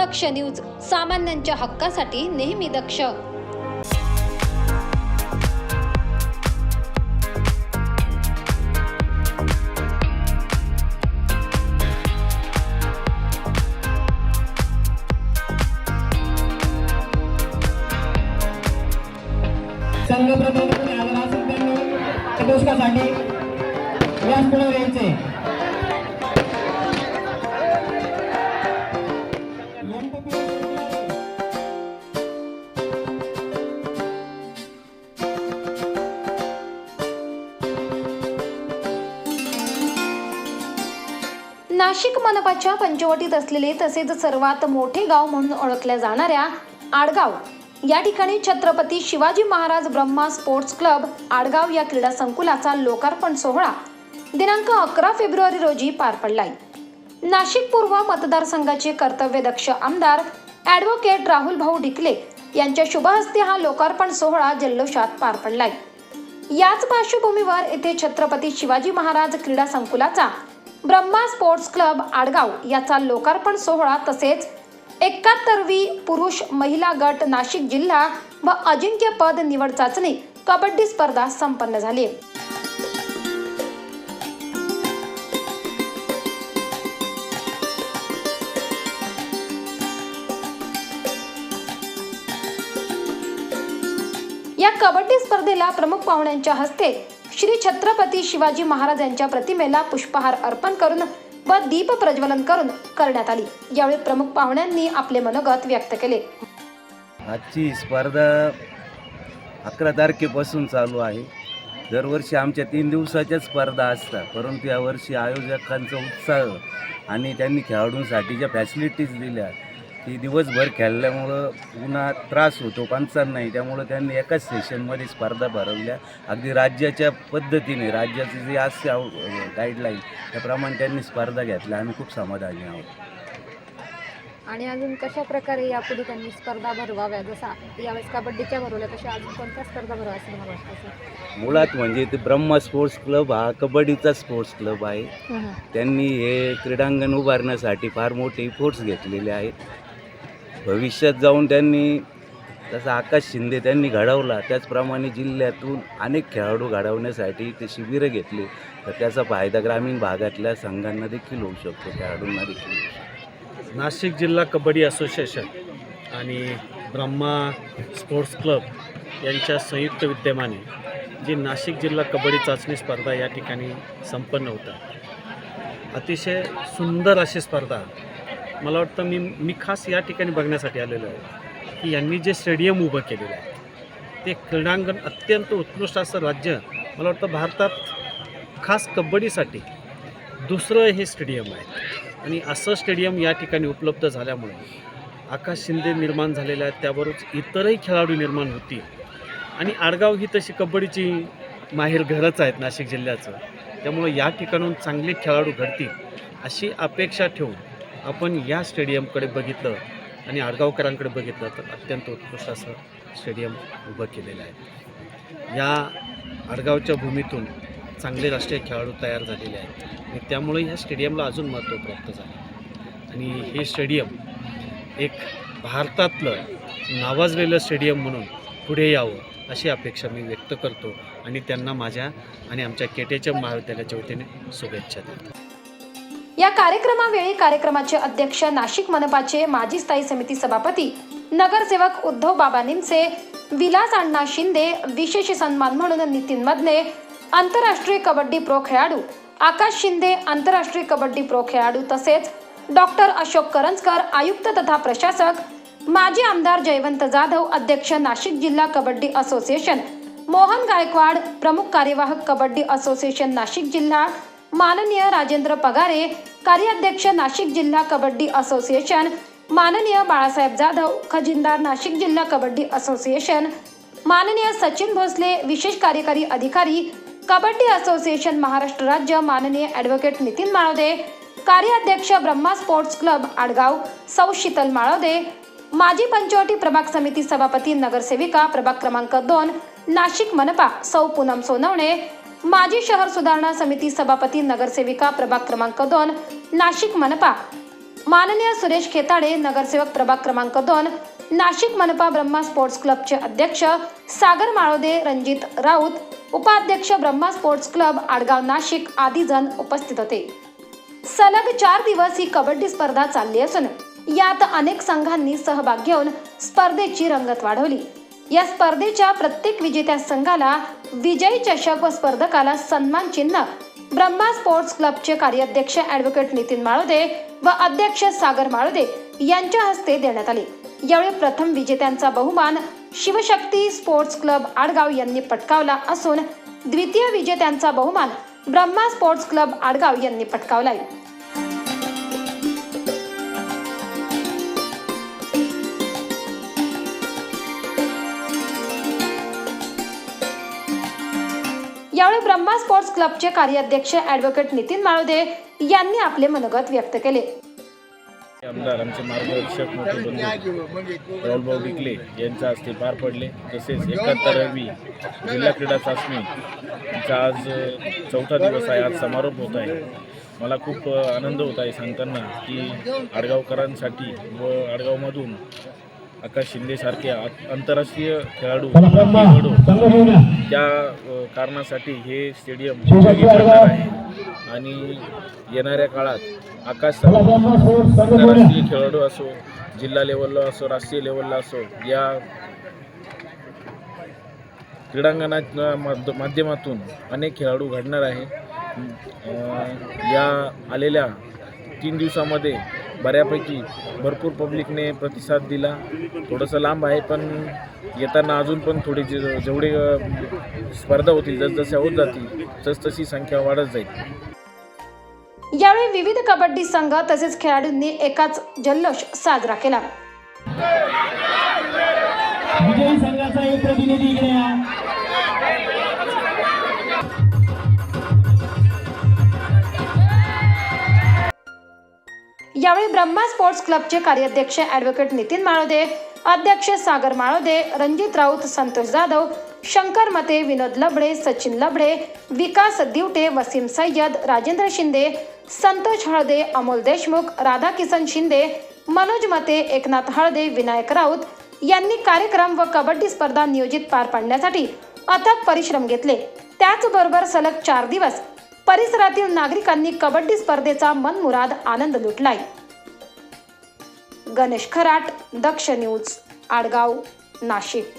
दक्ष news सामान्यांच्या हक्कासाठी नेहमी दक्ष. संघ प्रबोधन आलं असेल त्यांनी त्या पुस्तकासाठी व्यास यायचे नाशिक मनपाच्या पंचवटीत असलेले तसेच सर्वात मोठे गाव म्हणून ओळखल्या जाणाऱ्या आडगाव. या ठिकाणी छत्रपती शिवाजी महाराज ब्रह्मा स्पोर्ट्स क्लब आडगाव या क्रीडा संकुलाचा लोकार्पण सोहळा दिनांक अकरा फेब्रुवारी रोजी पार पडलाय. नाशिक पूर्व मतदारसंघाचे कर्तव्यदक्ष आमदार ॲडव्होकेट राहुल भाऊ ढिकले यांच्या शुभहस्ते हा लोकार्पण सोहळा जल्लोषात पार पडलाय. याच पार्श्वभूमीवर येथे छत्रपती शिवाजी महाराज क्रीडा संकुलाचा ब्रह्मा स्पोर्ट्स क्लब आडगाव याचा लोकार्पण सोहळा तसेच एकाहत्तरवी पुरुष महिला गट नाशिक जिल्हा व अजिंक्यपद निवड चाचणी कबड्डी स्पर्धा संपन्न झाली. या कबड्डी स्पर्धेला प्रमुख पाहुण्यांच्या हस्ते श्री छत्रपती शिवाजी महाराज यांच्या प्रतिमेला पुष्पहार अर्पण करून व दीप प्रज्वलन करून करण्यात आली. यावेळी प्रमुख पाहुण्यांनी आपले मनोगत व्यक्त केले. आजची स्पर्धा अकरा तारखेपासून चालू आहे. दरवर्षी आमच्या तीन दिवसाच्या स्पर्धा असतात. परंतु यावर्षी आयोजकांचा उत्साह आणि त्यांनी खेळाडूंसाठीच्या फॅसिलिटीज दिल्या. की दिवसभर खेळल्यामुळं पुन्हा त्रास होतो पंचांनाही त्यामुळं त्यांनी एकाच सेशनमध्ये स्पर्धा भरवल्या. अगदी राज्याच्या पद्धतीने राज्याचे जे असते गाईडलाईन त्याप्रमाणे त्यांनी स्पर्धा घेतल्या. आम्ही खूप समाधानी आहोत. आणि अजून कशा प्रकारे यापुढे त्यांनी स्पर्धा भरवाव्या जसा यावेळेस कबड्डीच्या भरवल्या तशा अजून कोणत्या स्पर्धा भरवा असं मला वाटतं सर मुळात म्हणजे ते ब्रह्मा स्पोर्ट्स क्लब हा कबड्डीचा स्पोर्ट्स क्लब आहे. त्यांनी हे क्रीडांगण उभारण्यासाठी फार मोठे फोर्स घेतलेले आहेत भविष्यात जाऊन त्यांनी जसं आकाश शिंदे त्यांनी घडवला त्याचप्रमाणे जिल्ह्यातून अनेक खेळाडू घडवण्यासाठी ते शिबिरं घेतली. तर त्याचा फायदा ग्रामीण भागातल्या संघांना देखील होऊ शकतो खेळाडूंना देखील होऊ शकतो. नाशिक जिल्हा कबड्डी असोसिएशन आणि ब्रह्मा स्पोर्ट्स क्लब यांच्या संयुक्त विद्यमाने जी नाशिक जिल्हा कबड्डी चाचणी स्पर्धा या ठिकाणी संपन्न होतात. अतिशय सुंदर अशी स्पर्धा मला वाटतं मी मी खास या ठिकाणी बघण्यासाठी आलेलो आहे की यांनी जे स्टेडियम उभं केलेलं आहे ते क्रीडांगण अत्यंत उत्कृष्ट असं राज्य मला वाटतं भारतात खास कबड्डीसाठी दुसरं हे स्टेडियम आहे. आणि असं स्टेडियम या ठिकाणी उपलब्ध झाल्यामुळे आकाश शिंदे निर्माण झालेले आहेत त्याबरोबर इतरही खेळाडू निर्माण होतील. आणि आडगाव ही तशी कबड्डीची माहेर घरच आहेत नाशिक जिल्ह्याचं. त्यामुळे या ठिकाणून चांगले खेळाडू घडतील अशी अपेक्षा ठेवून आपण या स्टेडियमकडे बघितलं आणि आडगावकरांकडे बघितलं तर अत्यंत उत्कृष्ट असं स्टेडियम उभं केलेलं आहे. या आडगावच्या भूमीतून चांगले राष्ट्रीय खेळाडू तयार झालेले आहेत आणि त्यामुळे ह्या स्टेडियमला अजून महत्त्व प्राप्त झालं. आणि हे स्टेडियम एक भारतातलं नावाजलेलं स्टेडियम म्हणून पुढे यावं अशी अपेक्षा मी व्यक्त करतो आणि त्यांना माझ्या आणि आमच्या केटेच्या महाविद्यालयाच्या वतीने शुभेच्छा देतो. या कार्यक्रमावेळी कार्यक्रमाचे अध्यक्ष नाशिक मनपाचे माजी स्थायी समिती सभापती नगरसेवक उद्धव बाबा निमसे विलास अण्णा शिंदे विशेष सन्मान म्हणून नितीन मदने आंतरराष्ट्रीय कबड्डी प्रो खेळाडू आकाश शिंदे आंतरराष्ट्रीय कबड्डी प्रो खेळाडू तसेच डॉक्टर अशोक करंजकर आयुक्त तथा प्रशासक माजी आमदार जयवंत जाधव अध्यक्ष नाशिक जिल्हा कबड्डी असोसिएशन मोहन गायकवाड प्रमुख कार्यवाहक कबड्डी असोसिएशन नाशिक जिल्हा माननीय राजेंद्र पगारे कार्याध्यक्ष नाशिक जिल्हा कबड्डी असोसिएशन माननीय बाळासाहेब जाधव खजिनदार नाशिक जिल्हा कबड्डी असोसिएशन माननीय सचिन भोसले विशेष कार्यकारी अधिकारी कबड्डी असोसिएशन महाराष्ट्र राज्य माननीय ॲडव्होकेट नितीन माळवदे कार्याध्यक्ष ब्रह्मा स्पोर्ट्स क्लब आडगाव सौ शीतल माळवदे माजी पंचवटी प्रभाग समिती सभापती नगरसेविका प्रभाग क्रमांक दोन नाशिक मनपा सौ पूनम सोनवणे माजी शहर सुधारणा समिती सभापती नगरसेविका प्रभाग क्रमांक दोन नाशिक मनपा. माननीय सुरेश खेताडे नगरसेवक प्रभाग क्रमांक दोन नाशिक मनपा ब्रह्मा स्पोर्ट्स क्लबचे अध्यक्ष सागर माळोदे रणजित राऊत उपाध्यक्ष ब्रह्मा स्पोर्ट्स क्लब आडगाव नाशिक आदी जण उपस्थित होते. सलग चार दिवस ही कबड्डी स्पर्धा चालली असून यात अनेक संघांनी सहभाग घेऊन स्पर्धेची रंगत वाढवली. या स्पर्धेच्या प्रत्येक विजेत्या संघाला विजयी चषक व स्पर्धकाला सन्मान चिन्ह. ब्रह्मा स्पोर्ट्स क्लबचे कार्याध्यक्ष ॲडव्होकेट नितीन माळोदे व अध्यक्ष सागर माळोदे यांच्या हस्ते देण्यात आले. यावेळी प्रथम विजेत्यांचा बहुमान शिवशक्ती स्पोर्ट्स क्लब आडगाव यांनी पटकावला असून द्वितीय विजेत्यांचा बहुमान ब्रह्मा स्पोर्ट्स क्लब आडगाव यांनी पटकावला आहे यावेळी ब्रह्मा स्पोर्ट्स क्लबचे कार्याध्यक्ष ॲडव्होकेट नितीन माळुदे यांनी आपले मनोगत व्यक्त केले. आमदार आमचे मार्गदर्शक मोठे बंधू राहुलभाऊ डिकले यांच्या हस्ते पार पडले. तसेच एकाहत्तरावी जिल्हा क्रीडा चाचणीचा आज चौथा दिवस आहे आज समारोप होत आहे. मला खूप आनंद होत आहे सांगताना की आडगावकरांसाठी व आडगावमधून आकाश शिंदेसारखे आ- आंतरराष्ट्रीय खेळाडू निवडून त्या कारणासाठी हे स्टेडियम उपयोगी पडणार आहे. आणि येणाऱ्या काळात आकाश आंतरराष्ट्रीय खेळाडू असो जिल्हा लेवलला असो राष्ट्रीय लेवलला असो या क्रीडांगणाच्या माध्य- माध्यमातून अनेक खेळाडू घडणार आहे. या आलेल्या तीन दिवसामध्ये बऱ्यापैकी भरपूर पब्लिकने प्रतिसाद दिला. थोडंसं लांब आहे पण येताना अजून पण थोडी जे जेवढे स्पर्धा होतील जसजशा होत जातील तसतशी संख्या वाढत जाईल. यावेळी विविध कबड्डी संघ तसेच खेळाडूंनी एकाच जल्लोष साजरा केला. विजयी संघाचा एक प्रतिनिधी यावेळी ब्रह्मा स्पोर्ट्स क्लबचे कार्याध्यक्ष ॲडव्होकेट नितीन माळोदे अध्यक्ष सागर माळोदे रणजित राऊत संतोष जाधव शंकर मते विनोद लबडे सचिन लबडे विकास दिवटे वसीम सय्यद राजेंद्र शिंदे संतोष हळदे अमोल देशमुख राधाकिसन शिंदे मनोज मते एकनाथ हळदे विनायक राऊत यांनी कार्यक्रम व कबड्डी स्पर्धा नियोजित पार पाडण्यासाठी अथक परिश्रम घेतले. त्याचबरोबर सलग चार दिवस परिसरातील नागरिकांनी कबड्डी स्पर्धेचा मनमुराद आनंद लुटलाय. गणेश खराट दक्ष न्यूज आडगाव नाशिक.